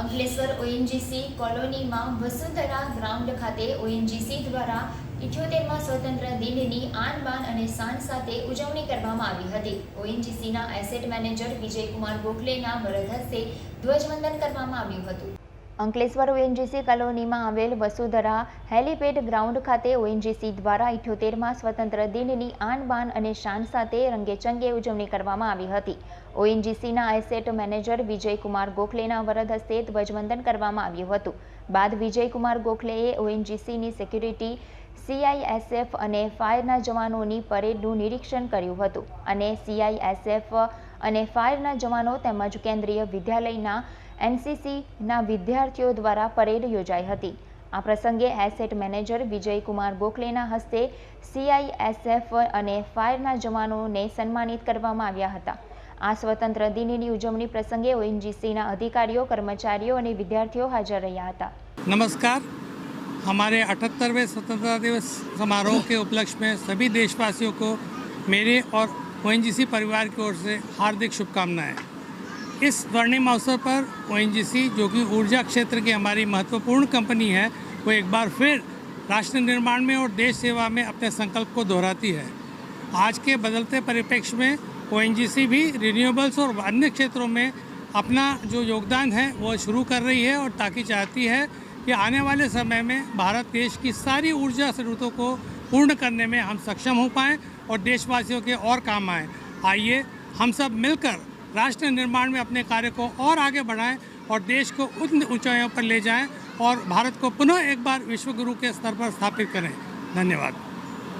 Ankleshwar ONGC કોલોનીમાં Vasundhara ground ખાતે ONGC દ્વારા ઇઠ્યોતેરમાં સ્વતંત્ર દિનની આન બાન અને શાન સાથે ઉજવણી કરવામાં આવી હતી. ઓએનજીસીના એસેટ મેનેજર વિજયકુમાર ગોખલેના વરદ હસ્તે ધ્વજવંદન કરવામાં આવ્યું હતું. અંકલેશ્વર ઓએનજીસી કોલોનીમાં આવેલ વસુધરા હેલીપેડ ગ્રાઉન્ડ ખાતે ઓએનજીસી દ્વારા ઇઠ્યોતેરમાં સ્વતંત્ર દિનની આન બાન અને શાન સાથે રંગેચંગે ઉજવણી કરવામાં આવી હતી. ઓએનજીસીના એસેટ મેનેજર વિજયકુમાર ગોખલેના વરદ હસ્તે ધ્વજવંદન કરવામાં આવ્યું હતું. બાદ વિજયકુમાર ગોખલેએ ઓએનજીસીની સિક્યુરિટી સીઆઈએસએફ અને ફાયરના જવાનોની પરેડનું નિરીક્ષણ કર્યું હતું અને સીઆઈએસએફ અને ફાયરના જવાનો તેમજ કેન્દ્રીય વિદ્યાલયના એનસીસીના વિદ્યાર્થીઓ દ્વારા પરેડ યોજાઈ હતી આ પ્રસંગે એસેટ મેનેજર વિજયકુમાર ગોખલેના હસ્તે સીઆઈએસએફ અને ફાયરના જવાનોને સન્માનિત કરવામાં આવ્યા હતા આ સ્વતંત્ર દિનની ઉજવણી પ્રસંગે ઓએનજીસીના અધિકારીઓ કર્મચારીઓ અને વિદ્યાર્થીઓ હાજર રહ્યા હતા नमस्कार हमारे अठहत्तरवें स्वतंत्रता दिवस समारोह के उपलक्ष्य में सभी देशवासियों को मेरे और ओ परिवार की ओर से हार्दिक शुभकामनाएं इस स्वर्णिम अवसर पर ओ जो कि ऊर्जा क्षेत्र की हमारी महत्वपूर्ण कंपनी है, वो एक बार फिर राष्ट्र निर्माण में और देश सेवा में अपने संकल्प को दोहराती है। आज के बदलते परिप्रेक्ष्य में ओ भी रिन्यूएबल्स और अन्य क्षेत्रों में अपना जो योगदान है, वो शुरू कर रही है और ताकि चाहती है कि आने वाले समय में भारत देश की सारी ऊर्जा ज़रूरतों को पूर्ण करने में हम सक्षम हो पाएँ और देशवासियों के और काम आएँ। आइए हम सब मिलकर राष्ट्र निर्माण में अपने कार्य को और आगे बढ़ाएं और देश को उन ऊंचाइयों पर ले जाएं और भारत को पुनः एक बार विश्व गुरु के स्तर पर स्थापित करें धन्यवाद